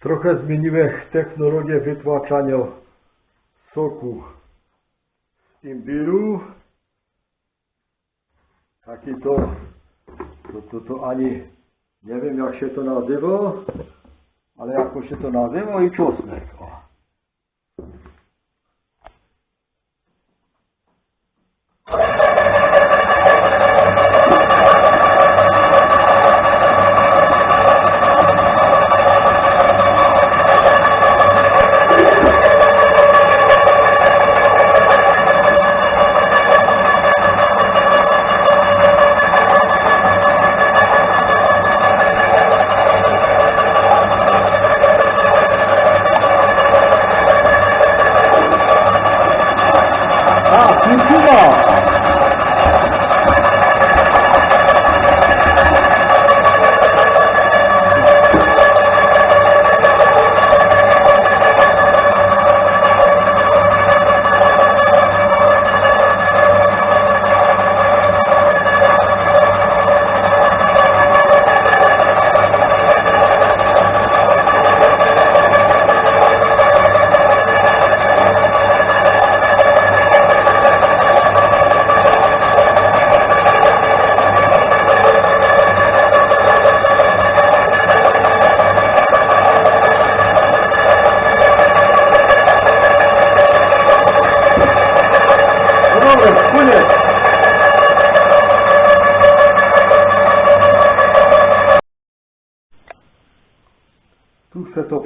Trochę zmieniłem technologię wytłaczania soku z imbiru. Taki to, to, to, to ani nie wiem jak się to nazywa, ale jako się to nazywa i czosnek. O.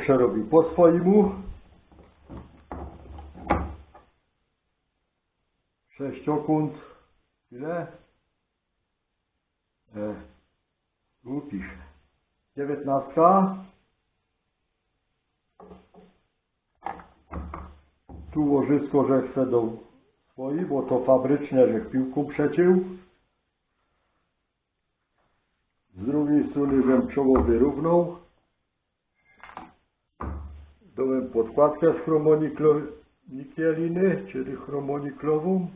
przerobi po swojemu. Sześciokąt. Ile? E, tu pisze. Tu łożysko, że chcę do swoi, bo to fabrycznie, że piłką przeciął. Z drugiej strony bym czoło wyrównał. Dałem podkładkę z chromonikieliny, czyli chromoniklową.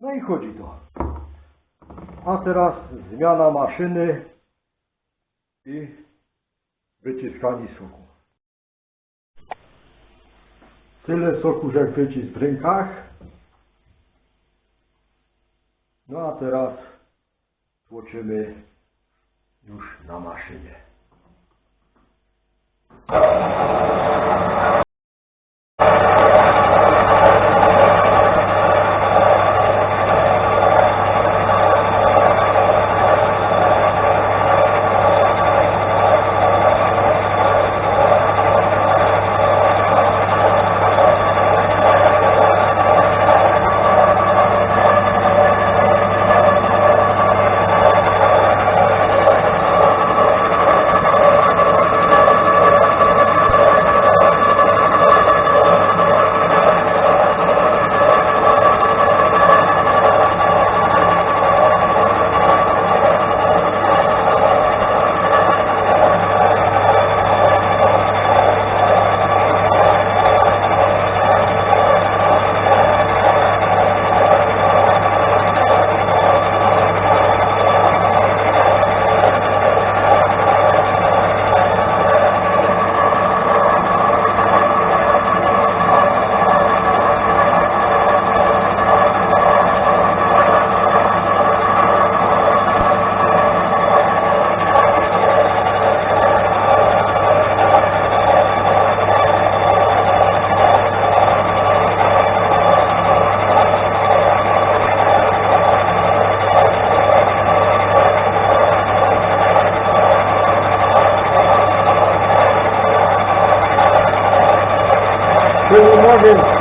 No i chodzi to. A teraz zmiana maszyny i wyciskanie soku. Tyle soku, że wycisk w rękach. No a teraz tłoczymy już na maszynie. Thank you.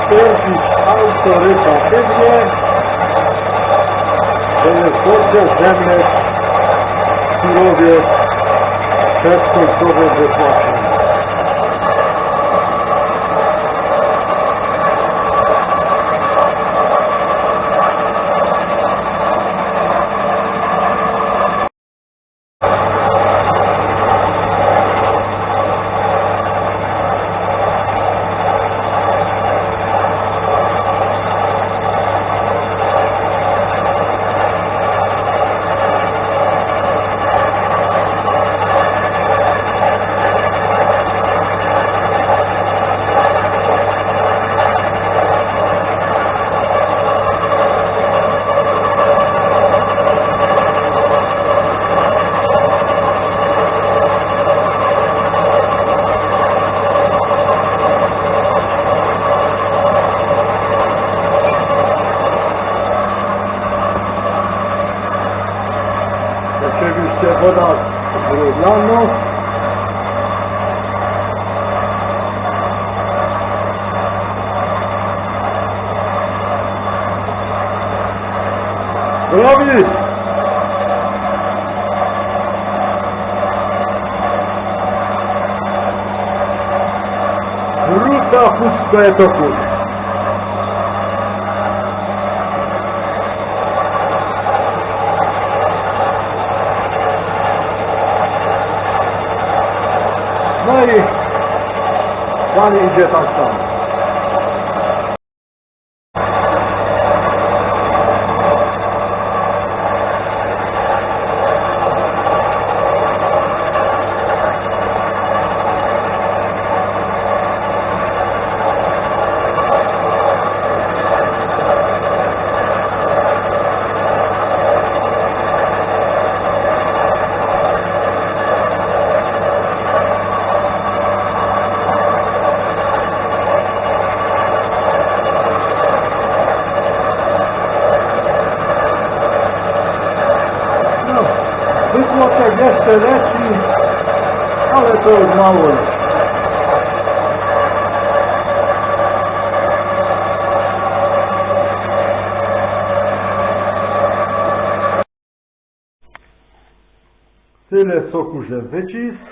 Stwierdzić autorytatywnie, że jest dobrze zemleć surowiec przed końcowym wypłaceniem. Ty! Ruta puszka etoku! No i... Pan idzie tam sam. Jeszcze leci, ale to już mało jest. Tyle soku, że wycisk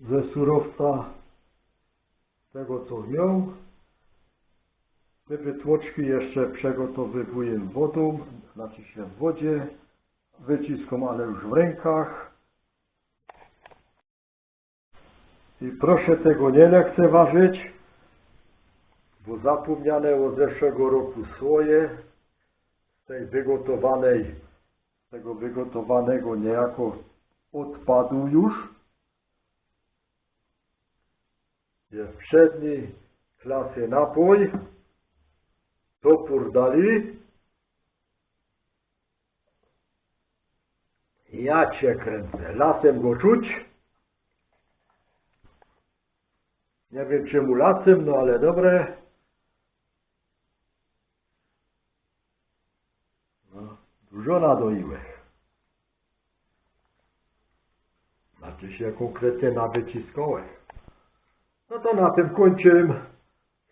ze surowca tego, co miał. Te wytłoczki jeszcze przegotowywuję wodą, znaczy się w wodzie, wyciskom, ale już w rękach. I proszę tego nie lekceważyć, bo zapomniane od zeszłego roku słoje z tej wygotowanej, tego wygotowanego niejako odpadu już jest przedni klasy napój, topór dali, Ja cię kręcę. Lasem go czuć. Nie wiem czemu lasem, no ale dobre. No, dużo nadoiłeś. Znaczy się konkretnie nawyciskałeś. No to na tym kończę.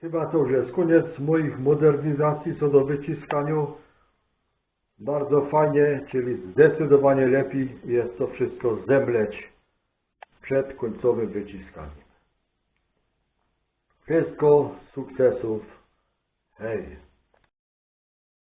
Chyba to już jest koniec moich modernizacji co do wyciskania. Bardzo fajnie, czyli zdecydowanie lepiej jest to wszystko zemleć przed końcowym wyciskaniem. Wszystko sukcesów. Hej!